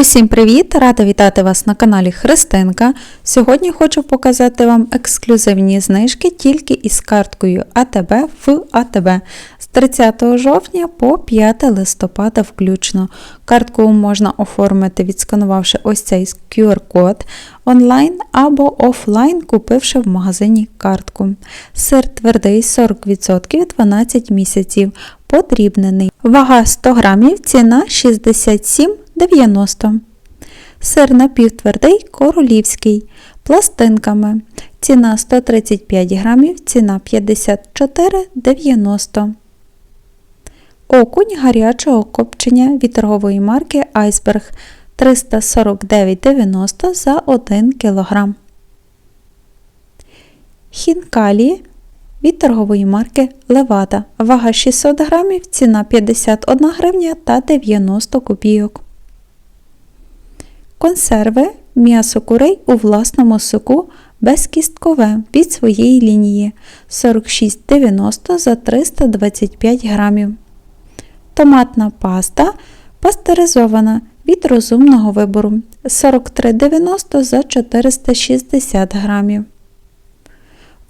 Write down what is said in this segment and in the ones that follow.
Усім привіт! Рада вітати вас на каналі Христинка. Сьогодні хочу показати вам ексклюзивні знижки тільки із карткою АТБ в АТБ з 30 жовтня по 5 листопада включно. Картку можна оформити, відсканувавши ось цей QR-код онлайн або офлайн, купивши в магазині картку. Сир твердий 40% 12 місяців. Подрібнений. Вага 100 грамів, ціна 67,90. Сир напівтвердий королівський. Пластинками. Ціна 135 грамів, ціна 54,90. Окунь гарячого копчення від торгової марки Айсберг 349,90 за 1 кг. Хінкалі від торгової марки Левада. Вага 600 грамів, ціна 51 гривня та 90 копійок. Консерви м'ясо курей у власному соку безкісткове від своєї лінії 46,90 за 325 грамів. Томатна паста пастеризована від розумного вибору 43,90 за 460 грамів.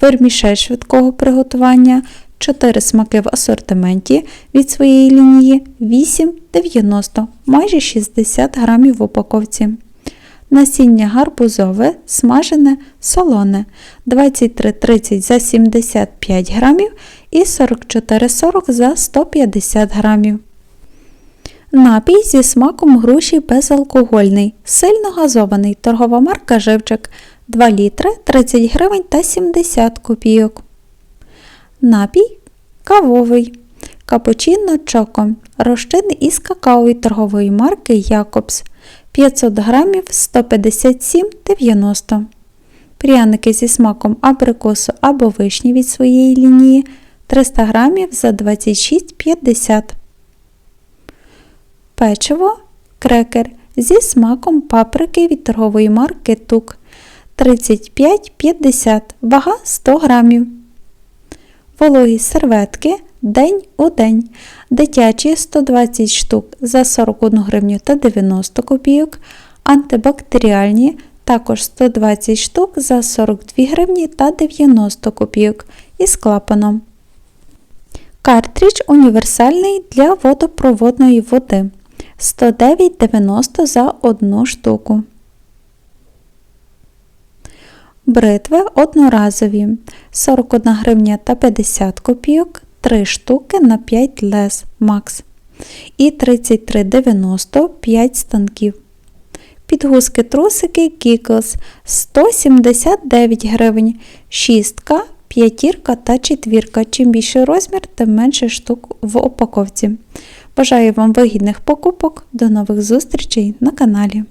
Вермішель швидкого приготування 4 смаки в асортименті від своєї лінії 8,90 майже 60 грамів в упаковці. Насіння гарбузове, смажене, солоне 23,30 за 75 грамів і 44,40 за 150 грамів. Напій зі смаком груші безалкогольний, сильно газований, торгова марка Живчик 2 літри 30 гривень та 70 копійок. Напій кавовий. Капучино Чоко. Розчин із какао торгової марки Якобс 500 грамів 157,90. Пряники зі смаком абрикосу або вишні від своєї лінії 300 грамів за 26,50. Печиво крекер зі смаком паприки від торгової марки Тук 35,50, вага 100 грамів. Вологі серветки день у день. Дитячі 120 штук за 41 гривню та 90 копійок. Антибактеріальні також 120 штук за 42 гривні та 90 копійок із клапаном. Картридж універсальний для водопроводної води 109,90 за одну штуку. Бритви одноразові 41 гривня та 50 копійок, 3 штуки на 5 лез макс. І 33,90 5 станків. Підгузки трусики Giggles 179 гривень, 6, п'ятірка та четвірка. Чим більший розмір, тим менше штук в упаковці. Бажаю вам вигідних покупок. До нових зустрічей на каналі.